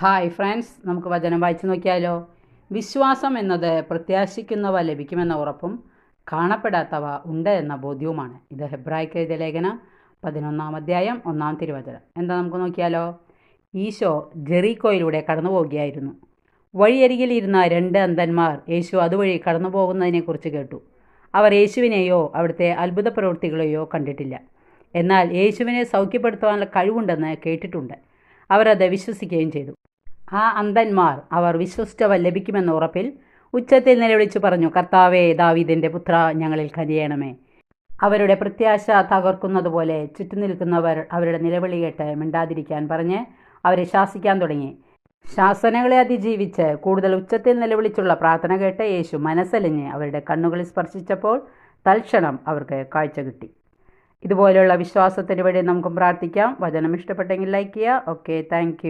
Hi friends നമുക്ക് വചനം വായിച്ചു നോക്കിയാലോ? വിശ്വാസം എന്നത് പ്രത്യാശിക്കുന്നവ ലഭിക്കുമെന്ന ഉറപ്പും കാണപ്പെടാത്തവ ഉണ്ട് എന്ന ബോധ്യവുമാണ്. ഇത് ഹെബ്രായ്ക്ക് എഴുതിയ ലേഖന പതിനൊന്നാം അധ്യായം ഒന്നാം തിരുവചനം. എന്താ നമുക്ക് നോക്കിയാലോ? ഈശോ ജെറീക്കോയിലൂടെ കടന്നു പോവുകയായിരുന്നു വഴിയരികിൽ ഇരുന്ന രണ്ട് അന്ധന്മാർ യേശു അതുവഴി കടന്നു പോകുന്നതിനെക്കുറിച്ച് കേട്ടു. അവർ യേശുവിനെയോ അവിടുത്തെ അത്ഭുത പ്രവൃത്തികളെയോ കണ്ടിട്ടില്ല. എന്നാൽ യേശുവിനെ സൗഖ്യപ്പെടുത്തുവാനുള്ള കഴിവുണ്ടെന്ന് കേട്ടിട്ടുണ്ട്. അവരത് വിശ്വസിക്കുകയും ചെയ്തു. ആ അന്ധന്മാർ അവർ വിശ്വസിച്ചവ ലഭിക്കുമെന്ന ഉറപ്പിൽ ഉച്ചത്തിൽ നിലവിളിച്ചു പറഞ്ഞു കർത്താവേ ദാവീദിന്റെ പുത്ര ഞങ്ങളിൽ കനിയണമേ. അവരുടെ പ്രത്യാശ തകർക്കുന്നതുപോലെ ചുറ്റും നിൽക്കുന്നവർ അവരുടെ നിലവിളി കേട്ട് മിണ്ടാതിരിക്കാൻ പറഞ്ഞ് അവരെ ശാസിക്കാൻ തുടങ്ങി. ശാസനകളെ അതിജീവിച്ച് കൂടുതൽ ഉച്ചത്തിൽ നിലവിളിച്ചുള്ള പ്രാർത്ഥന കേട്ട് യേശു മനസ്സലിഞ്ഞ് അവരുടെ കണ്ണുകളിൽ സ്പർശിച്ചപ്പോൾ തൽക്ഷണം അവർക്ക് കാഴ്ച കിട്ടി. ഇതുപോലെയുള്ള വിശ്വാസത്തിന് വേണ്ടി നമുക്കും പ്രാർത്ഥിക്കാം. വചനം ഇഷ്ടപ്പെട്ടെങ്കിൽ ലൈക്ക് ചെയ്യുക. Okay thank